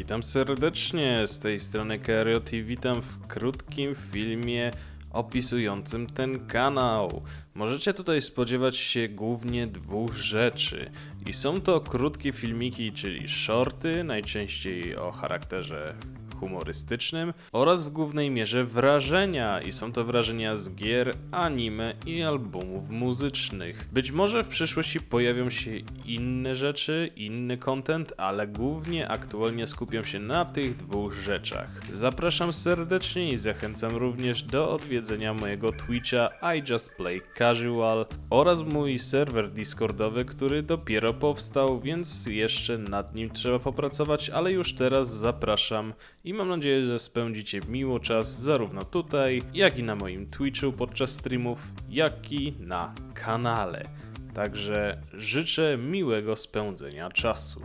Witam serdecznie, z tej strony Kariot i witam w krótkim filmie opisującym ten kanał. Możecie tutaj spodziewać się głównie dwóch rzeczy. I są to krótkie filmiki, czyli shorty, najczęściej o charakterze humorystycznym oraz w głównej mierze wrażenia i są to wrażenia z gier, anime i albumów muzycznych. Być może w przyszłości pojawią się inne rzeczy, inny content, ale głównie aktualnie skupiam się na tych dwóch rzeczach. Zapraszam serdecznie i zachęcam również do odwiedzenia mojego Twitcha I Just Play Casual oraz mój serwer Discordowy, który dopiero powstał, więc jeszcze nad nim trzeba popracować, ale już teraz zapraszam i mam nadzieję, że spędzicie miło czas zarówno tutaj, jak i na moim Twitchu podczas streamów, jak i na kanale. Także życzę miłego spędzenia czasu.